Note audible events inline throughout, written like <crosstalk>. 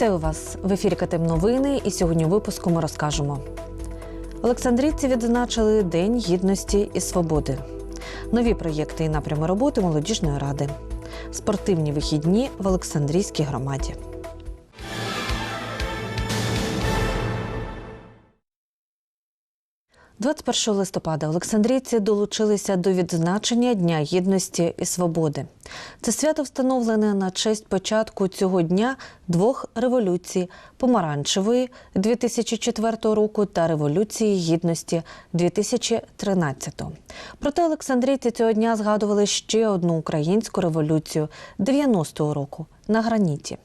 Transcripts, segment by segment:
Вітаю вас в ефірі КТМ Новини. І сьогодні у випуску ми розкажемо. Олександрійці відзначили День гідності і свободи. Нові проєкти і напрями роботи молодіжної ради. Спортивні вихідні в Олександрійській громаді. – 21 листопада Олександрійці долучилися до відзначення Дня гідності і свободи. Це свято встановлене на честь початку цього дня двох революцій помаранчевої 2004 року та революції гідності 2013. Проте Олександрійці цього дня згадували ще одну українську революцію 90-го року на граніті.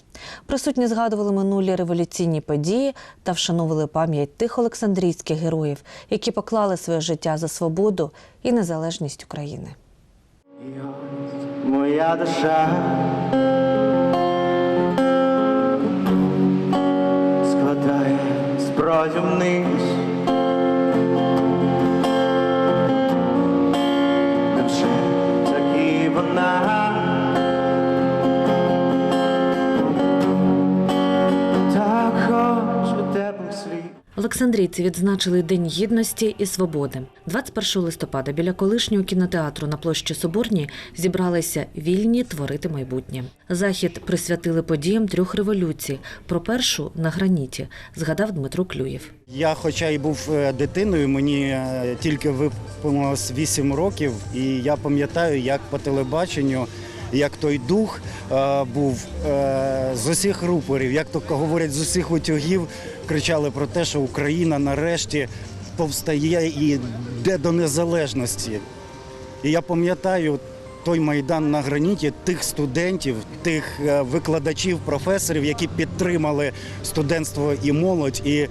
Присутні згадували минулі революційні події та вшановували пам'ять тих олександрійських героїв, які поклали своє життя за свободу і незалежність України. Моя душа складає зброю вниз. Олександрійці відзначили День гідності і свободи. 21 листопада біля колишнього кінотеатру на площі Соборній зібралися вільні творити майбутнє. Захід присвятили подіям трьох революцій. Про першу на граніті згадав Дмитро Клюєв. Я, хоча й був е, дитиною, мені е, тільки виповнилось 8 років, і я пам'ятаю, як по телебаченню, як той дух е, був е, з усіх рупорів, як то говорять, з усіх утюгів кричали про те, що Україна нарешті повстає і йде до незалежності. І я пам'ятаю той майдан на граніті тих студентів, тих е, викладачів, професорів, які підтримали студентство і молодь, і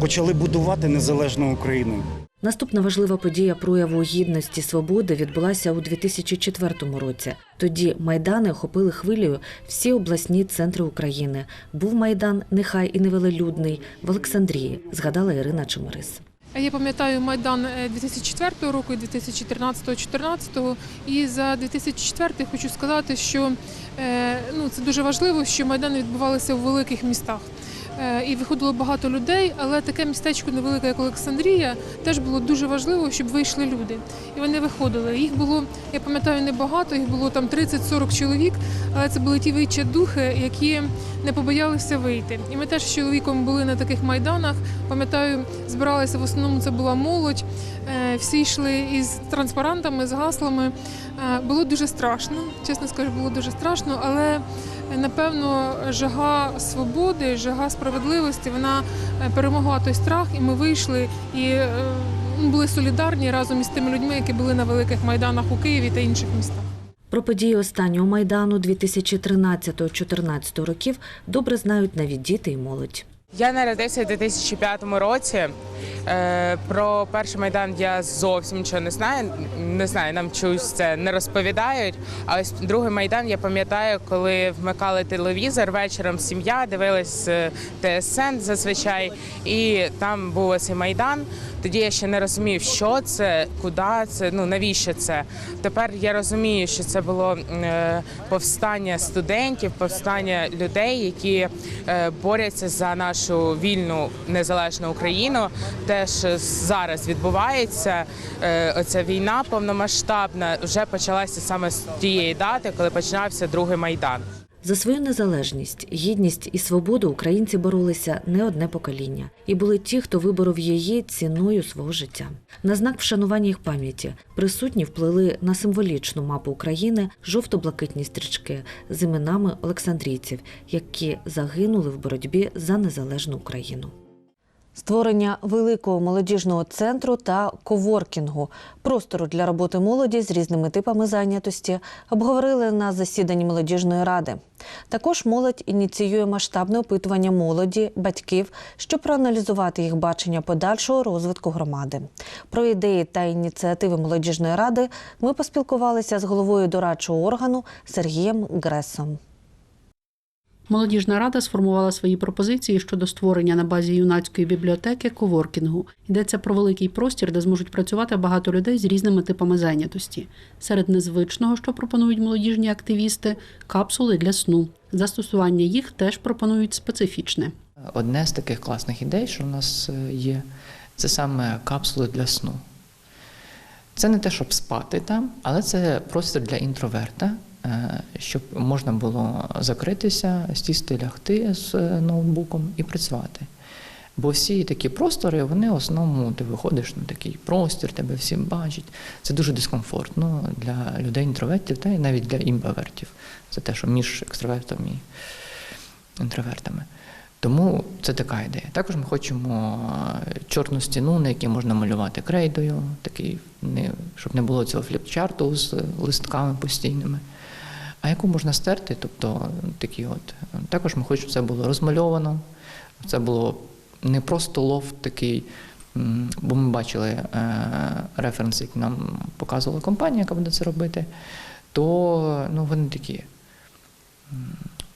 почали будувати незалежну Україну. Наступна важлива подія прояву гідності свободи відбулася у 2004 році. Тоді майдани охопили хвилею всі обласні центри України. Був майдан, нехай і невелелюдний, в Олександрії, згадала Ірина Чемерис. Я пам'ятаю майдан е, 2004 року і 2013-2014. І за 2004 хочу сказати, що е, ну, це дуже важливо, що майдани відбувалися у великих містах. Е, І виходило багато людей, але таке містечко невелике, як Олександрія, теж було дуже важливо, щоб вийшли люди. І вони виходили. Їх було, я пам'ятаю, небагато, їх було там 30-40 чоловік, але це були ті вичі духи, які не побоялися вийти. І ми теж з чоловіком були на таких майданах. Пам'ятаю, збиралися в основному це була молодь. Е, Всі йшли із транспарантами, з гаслами. Е, Було дуже страшно, чесно скажу, було дуже страшно, але напевно жага свободи, жага справедливості, вона е, перемогла той страх, і ми вийшли і е, ну, були солідарні разом із тими людьми, які були на великих майданах у Києві та інших містах. Про події останнього майдану 2013-2014 років добре знають навіть діти і молодь. Я народився у 2005 році. Е, Про перший майдан я зовсім нічого не знаю. Не знаю, нам чогось це не розповідають. А ось другий майдан я пам'ятаю, коли вмикали телевізор вечором. Сім'я дивилась е, ТСН зазвичай, і там був цей майдан. Тоді я ще не розумів, що це, куди це, ну навіщо це. Тепер я розумію, що це було е, повстання студентів, повстання людей, які борються за нашу вільну незалежну Україну. Теж зараз відбувається е, оця війна повномасштабна. Вже почалася саме з тієї дати, коли починався другий майдан. За свою незалежність, гідність і свободу українці боролися не одне покоління, і були ті, хто виборов її ціною свого життя. На знак вшанування їх пам'яті присутні вплили на символічну мапу України жовто-блакитні стрічки з іменами олександрійців, які загинули в боротьбі за незалежну Україну. Створення великого молодіжного центру та коворкінгу простору для роботи молоді з різними типами зайнятості обговорили на засіданні молодіжної ради. Також молодь ініціює масштабне опитування молоді, батьків, щоб проаналізувати їх бачення подальшого розвитку громади. Про ідеї та ініціативи молодіжної ради ми поспілкувалися з головою дорадчого органу Сергієм Гресом. Молодіжна рада сформувала свої пропозиції щодо створення на базі юнацької бібліотеки коворкінгу. Йдеться про великий простір, де зможуть працювати багато людей з різними типами зайнятості. Серед незвичного, що пропонують молодіжні активісти, капсули для сну. Застосування їх теж пропонують специфічне. Одне з таких класних ідей, що в нас е, є, це саме капсули для сну. Це не те, щоб спати там, але це простір для інтроверта, щоб можна було закритися, сісти, лягти з е, ноутбуком і працювати. Бо всі такі простори, вони в основному ти виходиш на такий простір, тебе всі бачать. Це дуже дискомфортно для людей інтровертів, та й навіть для імбавертів. Це те, що між екстравертом і інтровертами. Тому це така ідея. Також ми хочемо е, чорну стіну, на якій можна малювати крейдою, такий, не, щоб не було цього фліпчарту з листками постійними. А яку можна стерти, тобто такі от. Також ми хочемо, щоб це було розмальовано. Це було не просто лов такий, бо ми бачили е, референси, які нам показувала компанія, яка буде це робити, то ну, вони такі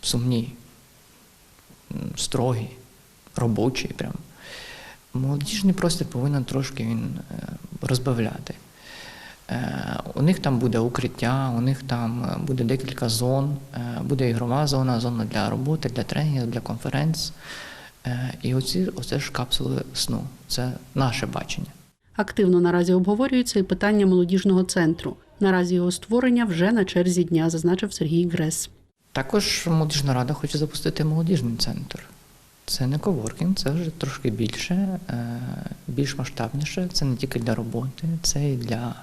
сумні м, строгий, робочий прям. Молодіжний простір повинен трошки він е, розбавляти. Е, У них там буде укриття, у них там е, буде декілька зон, е, буде ігрова зона, зона для роботи, для тренінгів, для конференц. І оці, оце ж капсули сну. Це наше бачення. Активно наразі обговорюється і питання молодіжного центру. Наразі його створення вже на черзі дня, зазначив Сергій Грес. Також молодіжна рада хоче запустити молодіжний центр. Це не коворкінг, це вже трошки більше, е, більш масштабніше. Це не тільки для роботи, це і для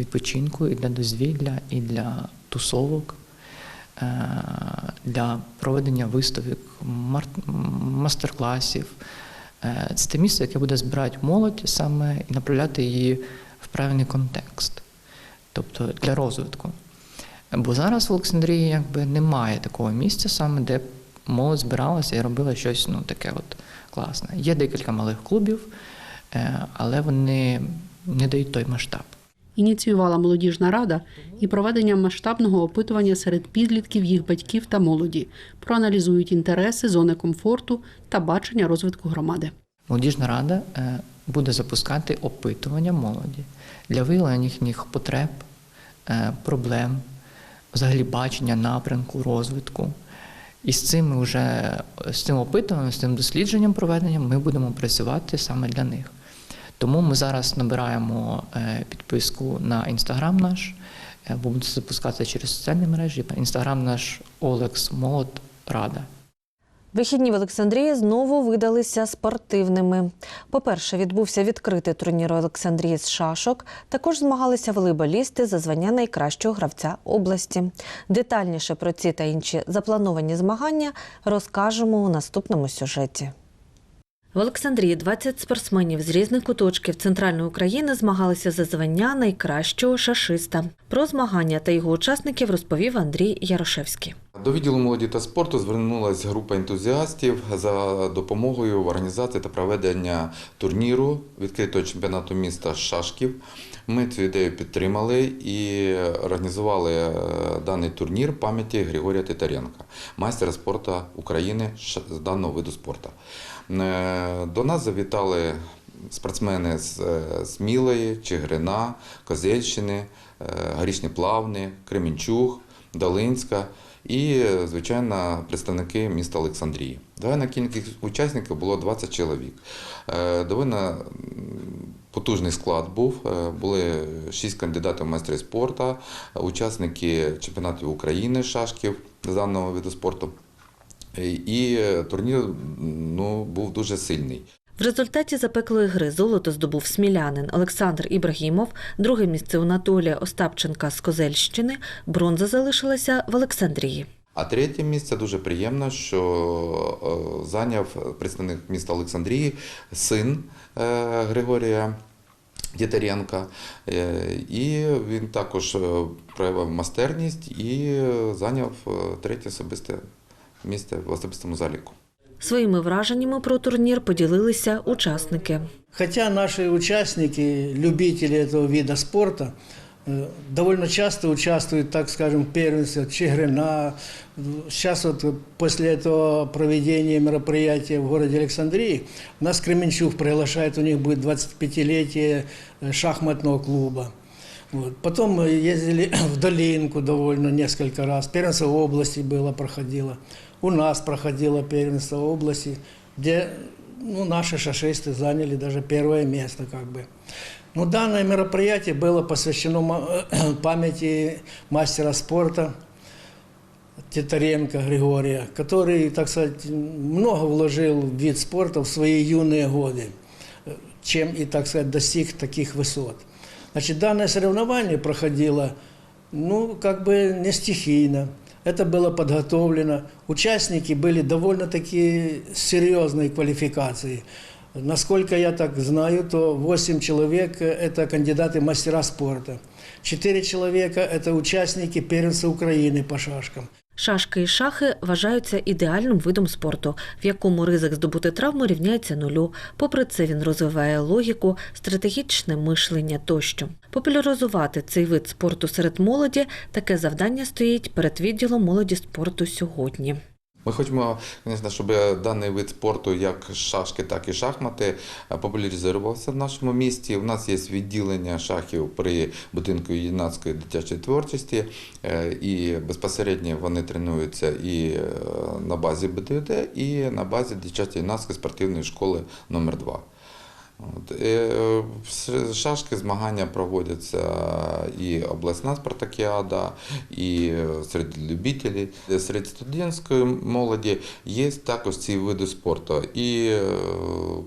відпочинку, і для дозвілля, і для тусовок, е, для проведення виставок, мастер-класів. Е, Це те місце, яке буде збирати молодь саме і направляти її в правильний контекст, тобто для розвитку. Бо зараз в Олександрії якби немає такого місця, саме де молодь збиралася і робила щось ну, таке от класне. Є декілька малих клубів, е, але вони не дають той масштаб. Ініціювала молодіжна рада і проведення масштабного опитування серед підлітків, їх батьків та молоді. Проаналізують інтереси, зони комфорту та бачення розвитку громади. Молодіжна рада е, буде запускати опитування молоді для виявлення їхніх потреб, е, проблем, взагалі бачення напрямку, розвитку. І з цим вже з цим опитуванням, з цим дослідженням проведенням ми будемо працювати саме для них. Тому ми зараз набираємо е, підписку на інстаграм наш, будемо бо буде запускатися через соціальні мережі. Інстаграм наш Олекс Молод Рада. Вихідні в Олександрії знову видалися спортивними. По-перше, відбувся відкритий турнір Олександрії з шашок. Також змагалися волейболісти за звання найкращого гравця області. Детальніше про ці та інші заплановані змагання розкажемо у наступному сюжеті. В Олександрії 20 спортсменів з різних куточків центральної України змагалися за звання найкращого шашиста. Про змагання та його учасників розповів Андрій Ярошевський. До відділу молоді та спорту звернулася група ентузіастів за допомогою в організації та проведення турніру відкритого чемпіонату міста шашків. Ми цю ідею підтримали і організували е, даний турнір пам'яті Григорія Титаренка, майстера спорту України з даного виду спорту. Е, До нас завітали спортсмени з е, Смілої, Чигирина, Козельщини, е, Горішні Плавни, Кременчуг, Долинська і, е, звичайно, представники міста Олександрії. Загальна кількість учасників було 20 чоловік. Е, Довольно потужний склад був. Е, Були 6 кандидатів в майстри спорту, учасники чемпіонатів України шашків з даного виду спорту. І е, турнір ну, був дуже сильний. В результаті запеклої гри золото здобув смілянин Олександр Ібрагімов, друге місце у Анатолія Остапченка з Козельщини, бронза залишилася в Олександрії. А третє місце дуже приємно, що е, зайняв представник міста Олександрії син е, Григорія Дітаренка. І він також проявив майстерність і зайняв третє особисте місце в особистому заліку. Своїми враженнями про турнір поділилися учасники. Хотя наши участники, любители этого вида спорта, Э, Довольно часто участвуют, так скажем, в первенстве Чигрина. Сейчас вот после этого проведения мероприятия в городе Александрии нас Кременчук приглашает, у них будет 25-летие э, шахматного клуба. Вот. Потом мы ездили в Долинку довольно несколько раз. Первенство области было, проходило. У нас проходило первенство области, где ну, наши шашисты заняли даже первое место как бы. Но данное мероприятие было посвящено <clears throat> памяти мастера спорта Титаренко Григория, который, так сказать, много вложил в вид спорта в свои юные годы, чем и, так сказать, достиг таких высот. Значит, данное соревнование проходило, ну, как бы не стихийно. Это было подготовлено. Участники были довольно-таки серьезной квалификации. Насколько я так знаю, то 8 человек – это кандидаты в мастера спорта. 4 человека – это участники первенства Украины по шашкам. Шашки і шахи вважаються ідеальним видом спорту, в якому ризик здобути травму рівняється нулю. Попри це, він розвиває логіку, стратегічне мишлення тощо. Популяризувати цей вид спорту серед молоді таке завдання стоїть перед відділом молоді спорту сьогодні. Ми хочемо, звісно, щоб даний вид спорту, як шашки, так і шахмати, популяризувався в нашому місті. У нас є відділення шахів при будинку юнацької дитячої творчості, е, і безпосередньо вони тренуються і е, на базі БДД, і на базі дитячої юнацької спортивної школи номер 2 От, е, в шашки змагання проводяться і обласна спартакіада, і серед любителів. Серед студентської молоді є також ці види спорту. І е,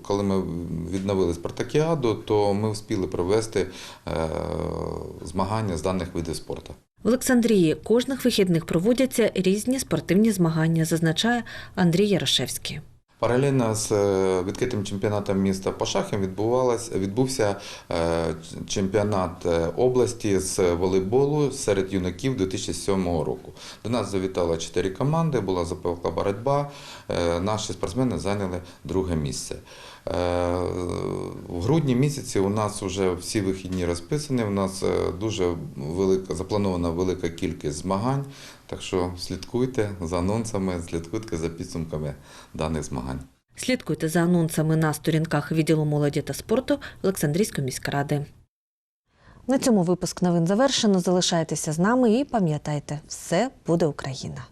коли ми відновили спартакіаду, то ми встигли провести е, змагання з даних видів спорту. В Олександрії кожних вихідних проводяться різні спортивні змагання, зазначає Андрій Ярошевський. Паралельно з е, відкритим чемпіонатом міста по шахам відбувся е, чемпіонат е, області з волейболу серед юнаків 2007 року. До нас завітало чотири команди, була запевка боротьба. Наші спортсмени зайняли друге місце. Е, В грудні місяці у нас вже всі вихідні розписані. У нас е, дуже велика запланована велика кількість змагань. Так що слідкуйте за анонсами, слідкуйте за підсумками даних змагань. Слідкуйте за анонсами на сторінках відділу молоді та спорту Олександрійської міськради. На цьому випуск новин завершено. Залишайтеся з нами і пам'ятайте, все буде Україна.